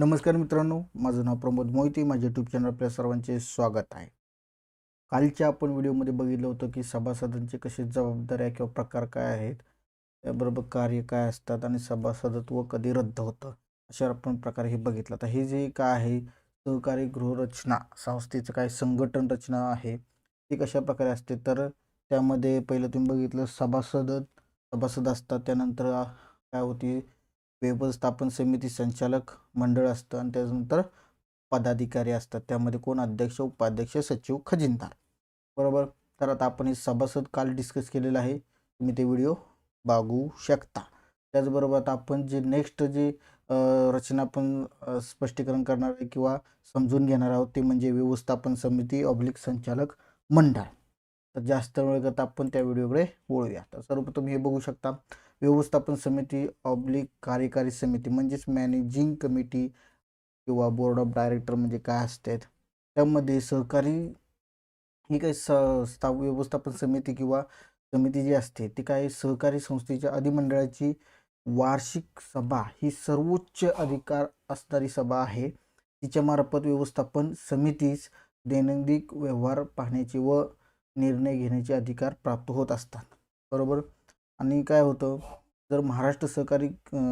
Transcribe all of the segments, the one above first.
नमस्कार मित्रांनो माझं नाव प्रमोद मोहिते माझ्या यूट्यूब चॅनल आपल्या सर्वांचे स्वागत आहे. कालच्या आपण व्हिडिओमध्ये बघितलं होतं की सभासदांचे कसे जबाबदाऱ्या किंवा प्रकार काय आहेत त्याबरोबर कार्य काय असतात आणि सभासदत्व कधी रद्द होतं अशा आपण प्रकार हे बघितलं. तर हे जे काय आहे सहकारी गृहरचना संस्थेचं काय संघटन रचना आहे ती कशा प्रकारे असते? तर त्यामध्ये पहिलं तुम्ही बघितलं सभासद सभासद असतात त्यानंतर काय होती? व्यवस्थापन समिती संचालक मंडळ असतं आणि त्यानंतर पदाधिकारी असतात. त्यामध्ये कोण अध्यक्ष उपाध्यक्ष सचिव खजिनदार. बरोबर? तर आता आपण हे सभासद काल डिस्कस केलेलं आहे. तुम्ही ते व्हिडिओ बघू शकता. त्याचबरोबर आता आपण जे नेक्स्ट जे रचना आपण स्पष्टीकरण करणार आहे किंवा समजून घेणार आहोत ते म्हणजे व्यवस्थापन समिती ऑब्लिक संचालक मंडळ. तर जास्त वेळ करता आपण त्या व्हिडिओकडे वळूया. तर सर्वप्रथम हे बघू शकता. व्यवस्थापन समिती ऑब्लिक कार्यकारी समिती म्हणजेच मॅनेजिंग कमिटी किंवा बोर्ड ऑफ डायरेक्टर म्हणजे काय असतात त्यामध्ये सहकारी ही काही स स्था व्यवस्थापन समिती किंवा समिती जी असते ती काय सहकारी संस्थेच्या अधिमंडळाची वार्षिक सभा ही सर्वोच्च अधिकार असणारी सभा आहे. तिच्यामार्फत व्यवस्थापन समितीस दैनंदिन व्यवहार पाहण्याचे व निर्णय घेण्याचे अधिकार प्राप्त होत असतात. बरोबर? आणि काय होतं जर महाराष्ट्र सहकारी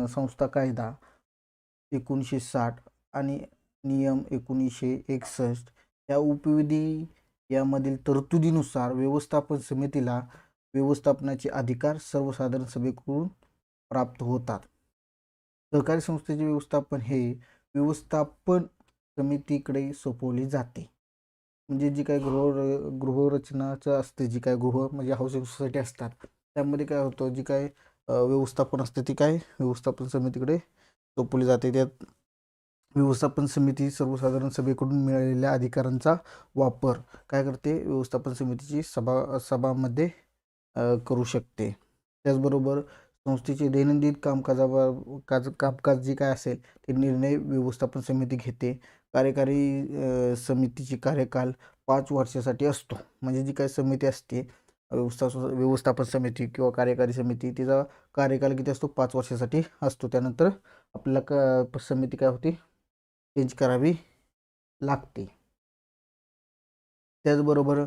संस्था कायदा एकोणीसशे साठ आणि नियम एकोणीसशे एकसष्ट या उपविधी यामधील तरतुदीनुसार व्यवस्थापन समितीला व्यवस्थापनाचे अधिकार सर्वसाधारण सभेकडून प्राप्त होतात. सहकारी संस्थेचे व्यवस्थापन हे व्यवस्थापन समितीकडे सोपवले जाते. म्हणजे जी काय गृह गृहरचनाचं असते जी काय गृह म्हणजे हाऊसिंग सोसायटी असतात त्यामध्ये काय होतं जी काय व्यवस्थापन असते ती काय व्यवस्थापन समितीकडे सोपवली जाते. त्यात व्यवस्थापन समिती सर्वसाधारण सभेकडून मिळालेल्या अधिकारांचा वापर काय करते व्यवस्थापन समितीची सभा सभामध्ये करू शकते. त्याचबरोबर संस्थेचे दैनंदिन कामकाजावर काज कामकाज जे काय असेल ते निर्णय व्यवस्थापन समिती घेते. कार्यकारी समितीची कार्यकाल पाच वर्षासाठी असतो. म्हणजे जी काय समिती असते व्यवस्था व्यवस्थापन समिती किंवा कार्यकारी समिती तिचा कार्यकाल किती असतो? पाच वर्षासाठी असतो. त्यानंतर आपल्याला क समिती काय होती? चेंज करावी लागते. त्याचबरोबर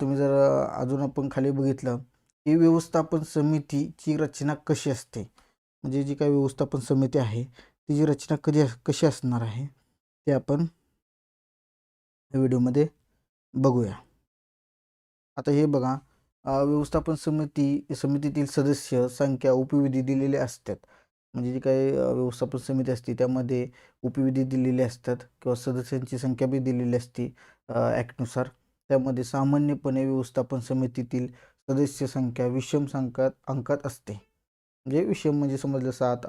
तुम्ही जर अजून आपण खाली बघितलं की व्यवस्थापन समितीची रचना कशी असते? म्हणजे जी काय व्यवस्थापन समिती आहे तिची रचना कधी कशी असणार आहे? ते आपण व्हिडिओमध्ये बघूया. आता हे बघा व्यवस्थापन समिती समितीतील सदस्य संख्या उपविधी दिलेले असतात. म्हणजे जी काही व्यवस्थापन समिती असते त्यामध्ये उपविधी दिलेली असतात किंवा सदस्यांची संख्या बी दिलेली असते ॲक्टनुसार. त्यामध्ये सामान्यपणे व्यवस्थापन समितीतील सदस्य संख्या विषम संख्यात अंकात असते. म्हणजे विषम म्हणजे समजलं सात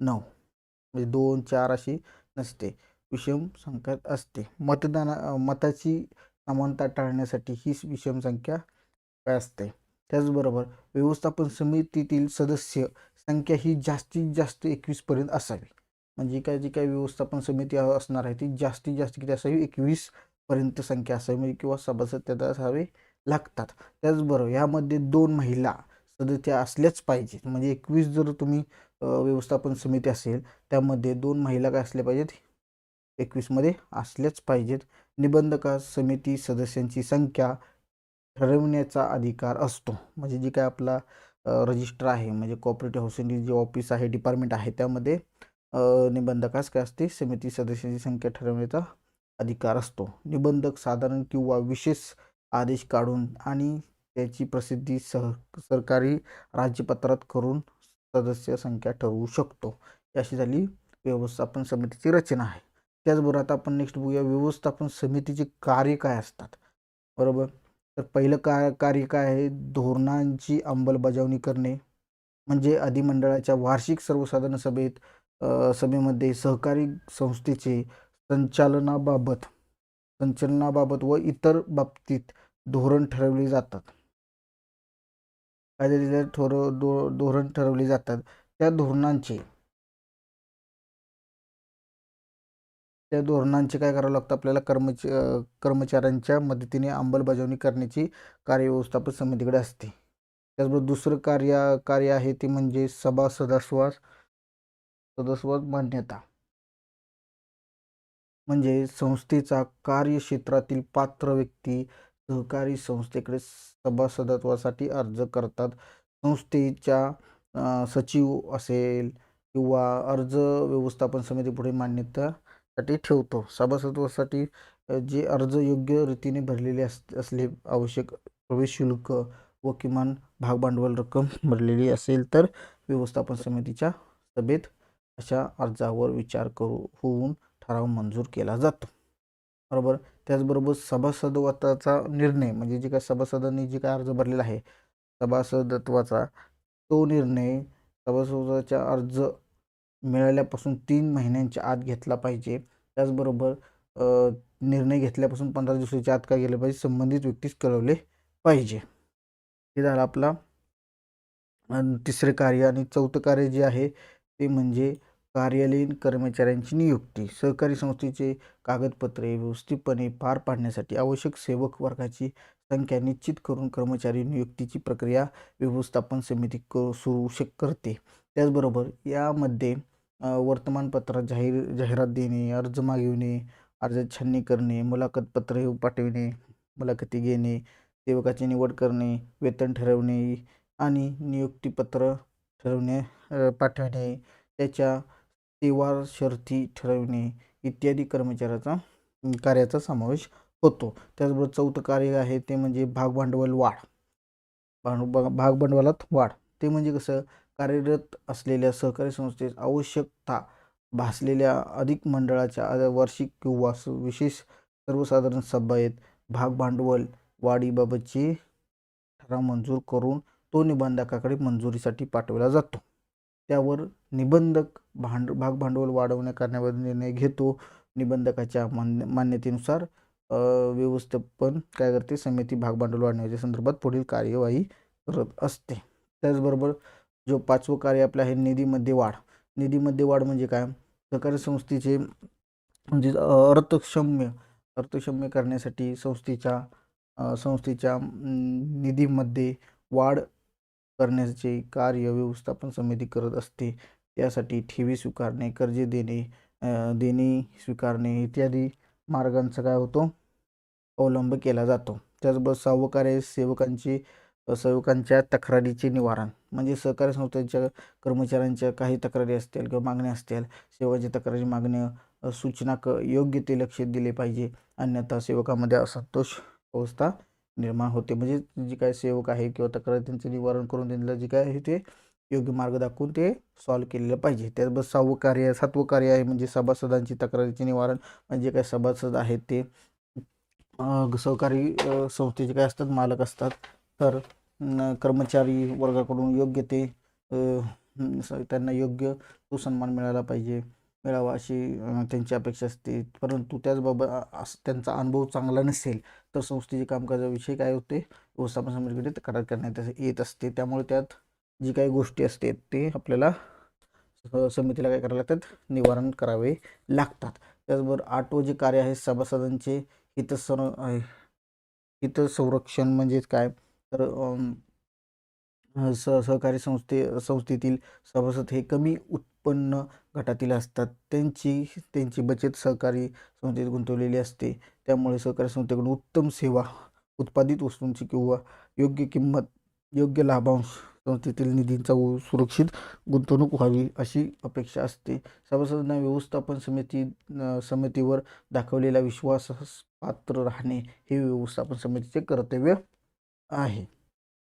नऊ. म्हणजे दोन चार अशी नसते. विषम संख्यात असते. मतदाना मताची समानता टाळण्यासाठी ही विषम संख्या काय असते त्याचबरोबर व्यवस्थापन समितीतील सदस्य संख्या ही जास्तीत जास्त एकवीसपर्यंत असावी. म्हणजे काय जी काही व्यवस्थापन समिती असणार आहे ती जास्तीत जास्त किती असावी? एकवीस पर्यंत संख्या असावी म्हणजे किंवा सभासद त्यात असावे लागतात. त्याचबरोबर यामध्ये दोन महिला सदस्य असल्याच पाहिजेत. म्हणजे एकवीस जर तुम्ही व्यवस्थापन समिती असेल त्यामध्ये दोन महिला काय असल्या पाहिजेत? एकवीसमध्ये असल्याच पाहिजेत. निबंधका समिती सदस्यांची संख्या ठरवण्याचा अधिकार असतो. म्हणजे जे काय आपला रजिस्टर आहे म्हणजे कॉपरेटिव्ह हाऊसिंग जे ऑफिस आहे डिपार्टमेंट आहे त्यामध्ये निबंधकास काय असते? समिती सदस्यांची संख्या ठरवण्याचा अधिकार असतो. निबंधक साधारण किंवा विशेष आदेश काढून आणि त्याची प्रसिद्धी सह सरकारी राज्यपत्रात करून सदस्य संख्या ठरवू शकतो. अशी झाली व्यवस्थापन समितीची रचना आहे. त्याचबरोबर आता आपण नेक्स्ट बघूया व्यवस्थापन समितीचे कार्य काय असतात. बरोबर? तर पहिलं का कार्य काय आहे? धोरणांची अंमलबजावणी करणे. म्हणजे अधिमंडळाच्या वार्षिक सर्वसाधारण सभेत सभेमध्ये सहकारी संस्थेचे संचालनाबाबत संचलनाबाबत व इतर बाबतीत धोरण ठरवले जातात. काय थोर धोर धोरण ठरवले जातात. त्या धोरणांचे त्या धोरणांचे काय करावं लागतं? आपल्याला कर्मच कर्मचाऱ्यांच्या मदतीने अंमलबजावणी करण्याची कार्यव्यवस्थापन समितीकडे असते. त्याचबरोबर दुसरं कार्य कार्य आहे ते म्हणजे सभा सदस्वास सदस्वास मान्यता. म्हणजे संस्थेचा कार्यक्षेत्रातील पात्र व्यक्ती सहकारी संस्थेकडे सभासदत्वासाठी अर्ज करतात. संस्थेच्या सचिव असेल किंवा अर्ज व्यवस्थापन समितीपुढे साठी ठेवतो. सभासदत्वासाठी जे अर्ज योग्य रीतीने भरलेले अस असले आवश्यक प्रवेश शुल्क व किमान भागभांडवल रक्कम भरलेली असेल तर व्यवस्थापन समितीच्या सभेत अशा अर्जावर विचार करू होऊन ठराव मंजूर केला जातो. बरोबर? त्याचबरोबर सभासदत्वाचा निर्णय म्हणजे जे काय सभासदांनी जे काय अर्ज भरलेला आहे सभासदत्वाचा तो निर्णय सभासदत्वाचा अर्ज मिळाल्यापासून तीन महिन्यांच्या आत घेतला पाहिजे. त्याचबरोबर निर्णय घेतल्यापासून पंधरा दिवसाच्या आत काय गेलं पाहिजे? संबंधित व्यक्तीस कळवले पाहिजे. हे झालं आपला. तिसरे कार्य आणि चौथं कार्य जे आहे ते म्हणजे कार्यालयीन कर्मचाऱ्यांची नियुक्ती. सहकारी संस्थेचे कागदपत्रे व्यवस्थितपणे पार पाडण्यासाठी आवश्यक सेवक वर्गाची संख्या निश्चित करून कर्मचारी नियुक्तीची प्रक्रिया व्यवस्थापन समिती क सुरू शक करते. त्याचबरोबर यामध्ये वर्तमानपत्रात जाहीर जाहिरात देणे अर्ज मागविणे अर्ज छाननी करणे मुलाखत पत्रे पाठविणे मुलाखती घेणे सेवकाची निवड करणे वेतन ठरवणे आणि नियुक्तीपत्र ठरवणे पाठवणे. त्याच्या सेवा शर्ती ठरवणे इत्यादी कर्मचाऱ्याचा कार्याचा समावेश होतो. त्याचबरोबर चौथं कार्य आहे ते म्हणजे भागभांडवल वाढ. भांड भाग भागभांडवलात वाढ. ते म्हणजे कसं? कार्यरत असलेल्या सहकारी संस्थेस आवश्यकता भासलेल्या अधिक मंडळाच्या वार्षिक किंवा स- विशेष सर्वसाधारण सभेत भागभांडवल वाढीबाबतची ठराव मंजूर करून तो निबंधकाकडे मंजुरीसाठी पाठवला जातो. त्यावर निबंधक भांड भागभांडवल वाढवण्या करण्याबद्दल निर्णय घेतो. निबंधकाच्या मान्य मान्यतेनुसार व्यवस्थापन काय करते? समिती भागभांडवल वाढवण्याच्या संदर्भात पुढील कार्यवाही करत असते. त्याचबरोबर जो पाचवं कार्य आपलं आहे निधीमध्ये वाढ. निधीमध्ये वाढ म्हणजे काय? सहकारी संस्थेचे म्हणजे अर्थक्षम्य अर्थक्षम्य करण्यासाठी संस्थेच्या संस्थेच्या निधीमध्ये वाढ करण्याचे कार्य व्यवस्थापन समिती करत असते. त्यासाठी ठेवी स्वीकारणे कर्जे देणे देणे स्वीकारणे इत्यादी मार्गांचा काय होतो? अवलंब केला जातो. त्याचबरोबर सहावं सेवकांची सेवकांच्या तक्रारीचे निवारण. म्हणजे सहकारी संस्थांच्या कर्मचाऱ्यांच्या काही तक्रारी असतील किंवा मागण्या असतील सेवाची तक्रारी मागण्या सूचना क योग्य ते लक्ष दिले पाहिजे. अन्यथा सेवकामध्ये असंतोष अवस्था निर्माण होते. म्हणजे जे काय सेवक आहे किंवा तक्रार त्यांचं निवारण करून त्यांना जे काय आहे ते योग्य मार्ग दाखवून ते सॉल्व केलेलं पाहिजे. त्याचबरोबर सहावं कार्य सातवं कार्य आहे म्हणजे सभासदांची तक्रारीचे निवारण म्हणजे काय सभासद आहेत ते सहकारी संस्थेचे काय असतात मालक असतात. तर कर्मचारी वर्गाकडून योग्य ते स- त्यांना योग्य तो सन्मान मिळाला पाहिजे मिळावा अशी त्यांची अपेक्षा असते. परंतु त्याचबाबत त्यांचा अनुभव चांगला नसेल तर संस्थेचे कामकाजाविषयी काय होते? व्यवस्थापन समितीकडे तक्रार करण्यात येत असते. त्यामुळे त्यात जी काही गोष्टी असते ते आपल्याला समितीला काय करावे लागतात? निवारण करावे लागतात. त्याचबरोबर आठवं जे कार्य आहे सभासदांचे हितसर आहे हित संरक्षण म्हणजेच काय? तर स सहकारी संस्थे संस्थेतील सभासद हे कमी उत्पन्न गटातील असतात. त्यांची त्यांची बचत सहकारी संस्थेत गुंतवलेली असते. त्यामुळे सहकारी संस्थेकडून उत्तम सेवा उत्पादित वस्तूंची किंवा योग्य किंमत योग्य लाभांश संस्थेतील निधींचा उ- सुरक्षित गुंतवणूक व्हावी अशी अपेक्षा असते. सभासदांना व्यवस्थापन समिती समितीवर दाखवलेला विश्वास पात्र राहणे हे व्यवस्थापन समितीचे कर्तव्य आहे.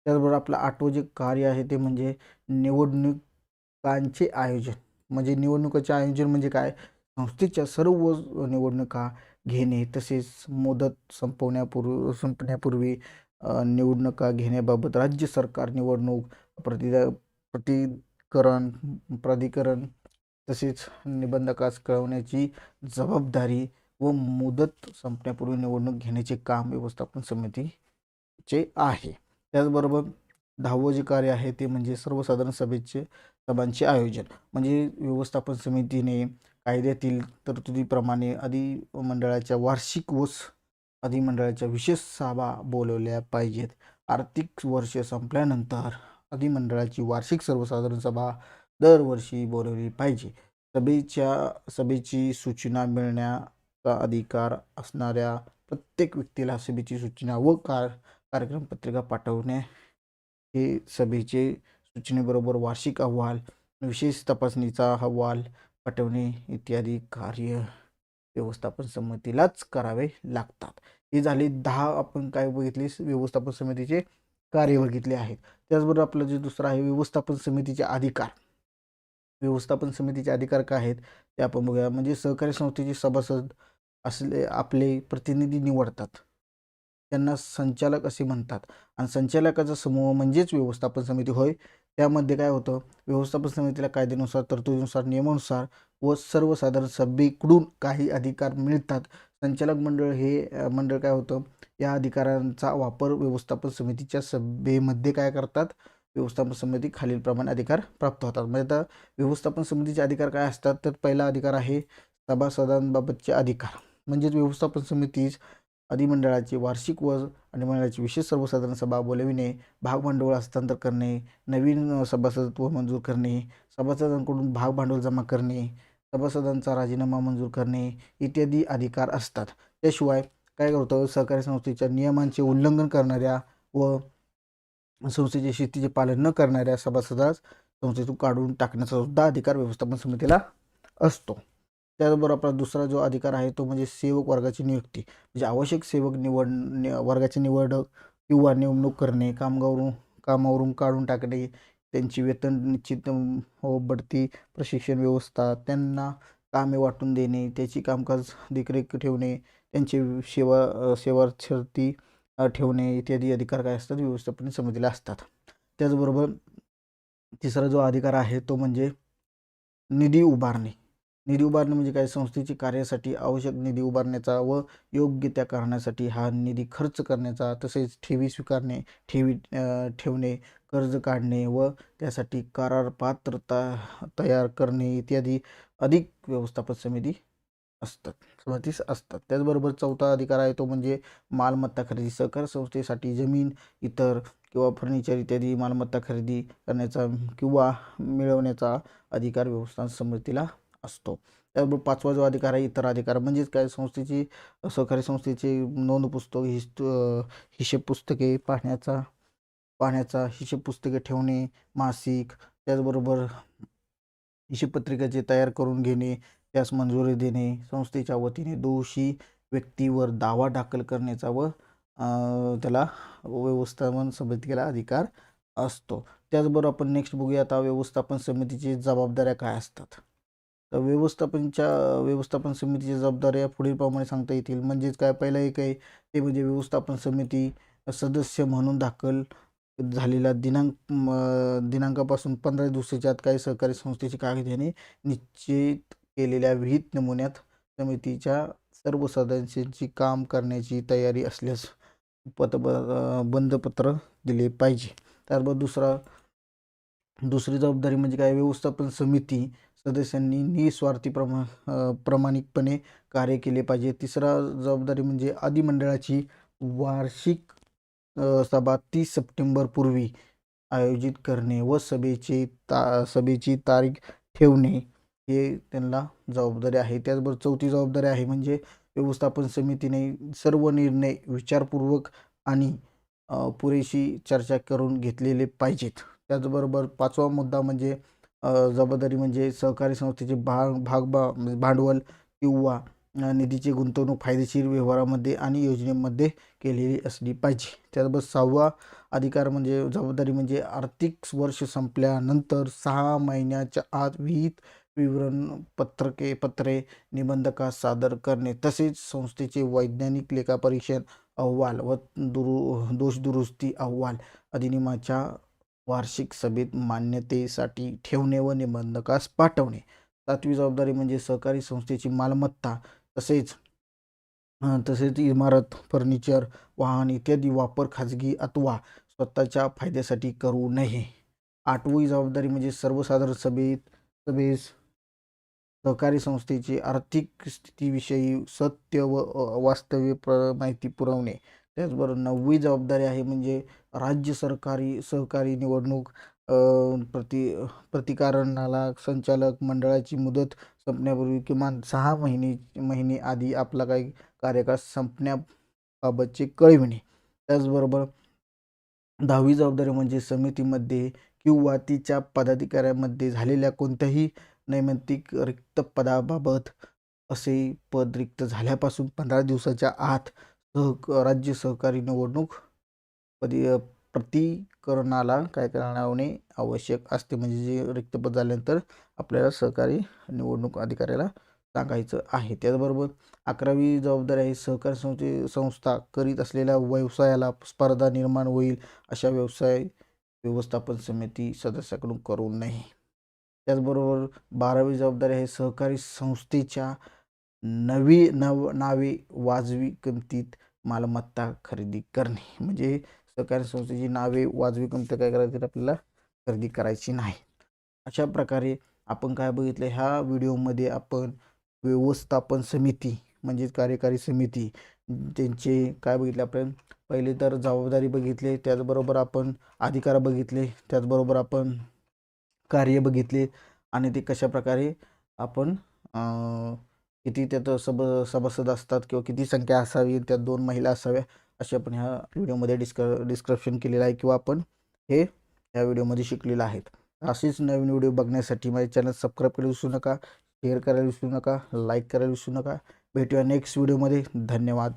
त्याचबरोबर आपलं आठवं जे कार्य आहे ते म्हणजे निवडणुकांचे आयोजन. म्हणजे निवडणुकाचे आयोजन म्हणजे काय? संस्थेच्या सर्व निवडणुका घेणे तसेच मुदत संपवण्यापूर्वी संपण्यापूर्वी निवडणुका घेण्याबाबत राज्य सरकार निवडणूक प्रतिदा प्रतिकरण प्राधिकरण तसेच निबंधकास कळवण्याची जबाबदारी व मुदत संपण्यापूर्वी निवडणूक घेण्याचे काम व्यवस्थापन समितीचे आहे. त्याचबरोबर दहावं जे कार्य आहे ते म्हणजे सर्वसाधारण सभेचे सभांचे आयोजन. म्हणजे व्यवस्थापन समितीने कायद्यातील तरतुदीप्रमाणे अधिमंडळाच्या वार्षिक व अधिमंडळाच्या विशेष सभा बोलवल्या पाहिजेत. आर्थिक वर्ष संपल्यानंतर अधिमंडळाची वार्षिक सर्वसाधारण सभा दरवर्षी बोलवली पाहिजे. सभेच्या सभेची सूचना मिळण्याचा अधिकार असणाऱ्या प्रत्येक व्यक्तीला सभेची सूचना व कार कार्यक्रम पत्रिका पाठवणे हे सभेचे सूचनेबरोबर वार्षिक अहवाल विशेष तपासणीचा अहवाल पाठवणे इत्यादी कार्य व्यवस्थापन समितीलाच करावे लागतात. हे झाले दहा आपण काय बघितले व्यवस्थापन समितीचे कार्य बघितले आहेत त्याचबरोबर आपलं जे दुसरं आहे व्यवस्थापन समितीचे अधिकार. व्यवस्थापन समितीचे अधिकार काय आहेत ते आपण बघूया. म्हणजे सहकारी संस्थेचे सभासद असले आपले प्रतिनिधी निवडतात. त्यांना संचालक असे म्हणतात. आणि संचालकाचा समूह म्हणजेच व्यवस्थापन समिती होय. त्यामध्ये काय होतं व्यवस्थापन समितीला कायद्यानुसार तरतुदीनुसार नियमानुसार व सर्वसाधारण सभेकडून काही अधिकार मिळतात. संचालक मंडळ हे मंडळ काय होतं? या अधिकारांचा वापर व्यवस्थापन समितीच्या सभेमध्ये काय करतात? व्यवस्थापन समिती खालीलप्रमाणे अधिकार प्राप्त होतात. म्हणजे आता व्यवस्थापन समितीचे अधिकार काय असतात? तर पहिला अधिकार आहे सभासदांबाबतचे अधिकार. म्हणजेच व्यवस्थापन समितीस अधिमंडळाची वार्षिक व आणि मंडळाची विशेष सर्वसाधारण सभा बोलविणे भागभांडवल हस्तांतर करणे नवीन सभासदत्व मंजूर करणे सभासदांकडून भागभांडवल जमा करणे सभासदांचा राजीनामा मंजूर करणे इत्यादी अधिकार असतात. त्याशिवाय काय करतो? सहकारी संस्थेच्या नियमांचे उल्लंघन करणाऱ्या व संस्थेचे शिस्तीचे पालन न करणाऱ्या सभासदास संस्थेतून काढून टाकण्याचा सुद्धा अधिकार व्यवस्थापन समितीला असतो. त्याचबरोबर आपला दुसरा जो अधिकार आहे तो म्हणजे सेवक वर्गाची नियुक्ती. म्हणजे आवश्यक सेवक निवड नि- वर्गाची निवड किंवा नेमणूक करणे कामगावरून कामावरून काढून टाकणे त्यांची वेतन निश्चित व बढती प्रशिक्षण व्यवस्था त्यांना कामे वाटून देणे त्याची कामकाज देखरेख ठेवणे त्यांची सेवा सेवा शर्ती ठेवणे इत्यादी अधिकार काय असतात व्यवस्थापने समजलेले असतात. त्याचबरोबर तिसरा जो अधिकार आहे तो म्हणजे निधी उभारणे. निधी उभारणे म्हणजे काय? संस्थेची कार्यासाठी आवश्यक निधी उभारण्याचा व योग्य त्या कारणासाठी हा निधी खर्च करण्याचा तसेच ठेवी स्वीकारणे ठेवी ठेवणे कर्ज काढणे व त्यासाठी करार पात्रता तयार करणे इत्यादी अधिक व्यवस्थापन समिती असतात. समितीस असतात. त्याचबरोबर चौथा अधिकार आहे तो म्हणजे मालमत्ता खरेदी सहकार संस्थेसाठी जमीन इतर किंवा फर्निचर इत्यादी मालमत्ता खरेदी करण्याचा किंवा मिळवण्याचा अधिकार व्यवस्थापन समितीला असतो. त्याचबरोबर पाचवा जो अधिकार आहे इतर अधिकार म्हणजेच काय? संस्थेची सहकारी संस्थेची नोंद पुस्तक हिस्त हिशेब पुस्तके पाहण्याचा पाहण्याचा हिशेब पुस्तके ठेवणे मासिक त्याचबरोबर हिशेबपत्रिकेचे तयार करून घेणे त्यास मंजुरी देणे संस्थेच्या वतीने दोषी व्यक्तीवर दावा दाखल करण्याचा व त्याला व्यवस्थापन समितीला अधिकार असतो. त्याचबरोबर आपण नेक्स्ट बघूया आता व्यवस्थापन समितीची जबाबदाऱ्या काय असतात? व्यवस्थापनच्या व्यवस्थापन समितीच्या जबाबदाऱ्या पुढीलप्रमाणे सांगता येतील. म्हणजेच काय? पहिलं एक आहे ते म्हणजे व्यवस्थापन समिती सदस्य म्हणून दाखल झालेला दिनांक दिनांकापासून पंधरा दिवसाच्या आत काही सहकारी संस्थेची कागदाने निश्चित केलेल्या विहित नमुन्यात समितीच्या सर्व सदस्यांची काम करण्याची तयारी असल्यास पत बंधपत्र दिले पाहिजे. त्याचबरोबर दुसरा दुसरी जबाबदारी म्हणजे काय? व्यवस्थापन समिती सदस्यांनी निस्वार्थी प्रमा प्रामाणिकपणे कार्य केले पाहिजे. तिसरा जबाबदारी म्हणजे अधिमंडळाची वार्षिक सभा तीस सप्टेंबर पूर्वी आयोजित करणे व सभेचे ता सभेची तारीख ठेवणे हे त्यांना जबाबदारी आहे. त्याचबरोबर चौथी जबाबदारी आहे म्हणजे व्यवस्थापन समितीने सर्व निर्णय विचारपूर्वक आणि पुरेशी चर्चा करून घेतलेले पाहिजेत. त्याचबरोबर पाचवा मुद्दा म्हणजे जबाबदारी म्हणजे सहकारी संस्थेचे भाग भाग बा म्हणजे भांडवल किंवा निधीची गुंतवणूक फायदेशीर व्यवहारामध्ये आणि योजनेमध्ये केलेली असली पाहिजे. त्याचबरोबर सहावा अधिकार म्हणजे जबाबदारी म्हणजे आर्थिक वर्ष संपल्यानंतर सहा महिन्याच्या आत विहित विवरण पत्रके पत्रे निबंधकास सादर करणे तसेच संस्थेचे वैज्ञानिक लेखापरीक्षण अहवाल व दुरु दोष दुरुस्ती अहवाल अधिनियमाच्या वार्षिक सभेत मान्यतेसाठी ठेवणे व निबंधकास पाठवणे. सातवी जबाबदारी म्हणजे सहकारी संस्थेची मालमत्ता तसेच तसेच इमारत फर्निचर वाहन इत्यादी वापर खाजगी अथवा स्वतःच्या फायद्यासाठी करू नये. आठवी जबाबदारी म्हणजे सर्वसाधारण सभेत सभेस सहकारी संस्थेची आर्थिक स्थितीविषयी सत्य व वास्तव्य प्र माहिती पुरवणे. त्याचबरोबर नववी जबाबदारी आहे म्हणजे राज्य सरकारी सहकारी निवडणूक प्रति प्रतिकारणाला संचालक मंडळाची मुदत संपण्यापूर्वी किमान सहा महिने महिने आधी आपला काही कार्यकाळ संपण्याबाबतचे कळविणे. त्याचबरोबर दहावी जबाबदारी म्हणजे समितीमध्ये किंवा तिच्या पदाधिकाऱ्यांमध्ये झालेल्या कोणत्याही नैमित्तिक रिक्त पदाबाबत असे पद रिक्त झाल्यापासून पंधरा दिवसाच्या आत सह राज्य सहकारी निवडणूक पदी प्रतिकरणाला काय करणे आवश्यक असते म्हणजे जे रिक्तपद झाल्यानंतर आपल्याला सहकारी निवडणूक अधिकाऱ्याला सांगायचं आहे. त्याचबरोबर अकरावी जबाबदारी आहे सहकारी संस्थे संस्था करीत असलेल्या व्यवसायाला स्पर्धा निर्माण होईल अशा व्यवसाय व्यवस्थापन समिती सदस्याकडून करू नये. त्याचबरोबर बारावी जबाबदारी आहे सहकारी संस्थेच्या नवी नव नावे वाजवी किमतीत मालमत्ता खरेदी करणे. म्हणजे सहकारी संस्थेची नावे वाजवी किमतीत काय करायची आपल्याला खरेदी करायची नाही. अशा प्रकारे आपण काय बघितलं ह्या व्हिडिओमध्ये आपण व्यवस्थापन समिती म्हणजेच कार्यकारी समिती त्यांचे काय बघितले आपण? पहिले तर जबाबदारी बघितले त्याचबरोबर आपण अधिकार बघितले त्याचबरोबर आपण कार्य बघितले आणि ते कशा प्रकारे आपण किती त्यात सब सभासद असतात किंवा किती संख्या असावी त्यात दोन महिला असाव्या असे आपण ह्या व्हिडिओमध्ये डिस्क डिस्क्रिप्शन केलेलं आहे किंवा आपण हे ह्या व्हिडिओमध्ये शिकलेलं आहेत. असेच नवीन व्हिडिओ बघण्यासाठी माझे चॅनल सबस्क्राईब करायला विसरू नका शेअर करायला विसरू नका लाईक करायला विसरू नका. भेटूया नेक्स्ट व्हिडिओमध्ये. धन्यवाद.